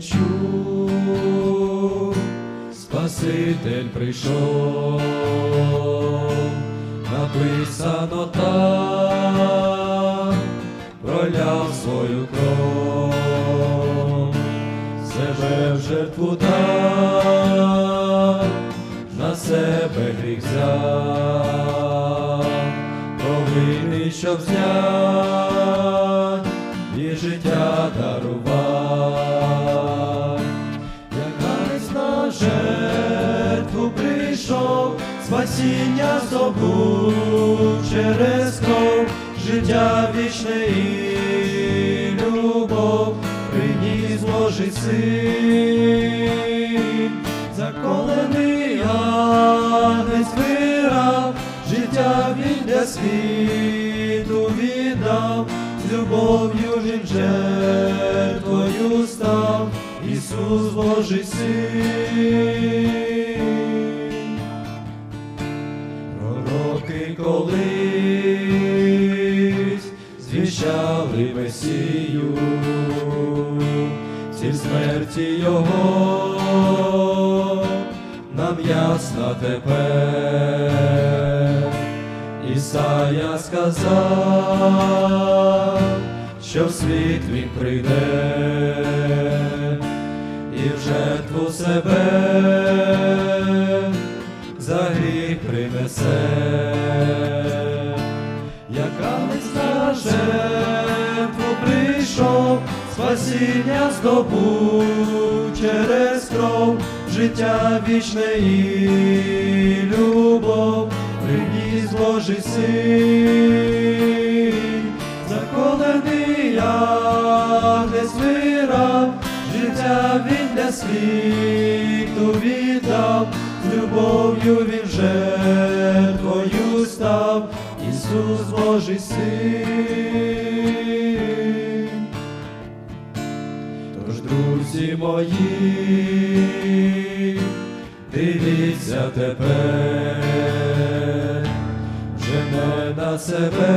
чув, Спаситель прийшов, написано так, проляв свою кров, себе в жертву дав, на себе гріх взяв, провини, щоб знять і життя дарував, спасіння здобув через кров, життя вічне і любов, приніс Божий син, заколений агнець вирав, життя він для світу віддав, з любов'ю він жертвою став, Ісус Божий син. Звіщали Месію, ціль смерті Його. Нам ясна тепер. Ісая сказав, що в світ він прийде. І в жертву себе за гріх принесе, яка жертву прийшов, спасіння здобув через кров, життя вічне і любов, приніс Божий син, заколений агнець вирав, життя він для світу віддав, з любов'ю він жертвою став, Ісус Божий син. Тож, друзі мої, дивіться тепер, вже не на себе,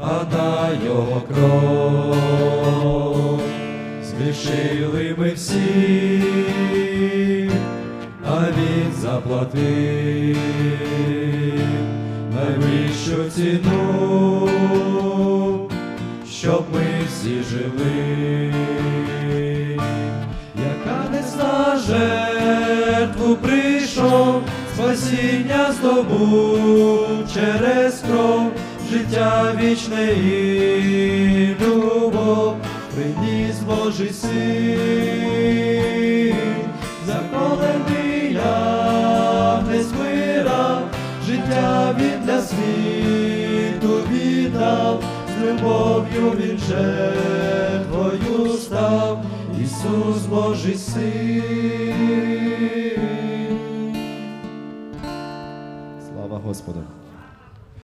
а на його кров. Згрішили ми всі, а він заплатив найвищу ціну, щоб ми всі жили, яка не на жертву прийшов, спасіння здобув через кров, життя вічне і любов, приніс Божий син, любов'ю він жертвою став, Ісус Божий син. Слава Господу!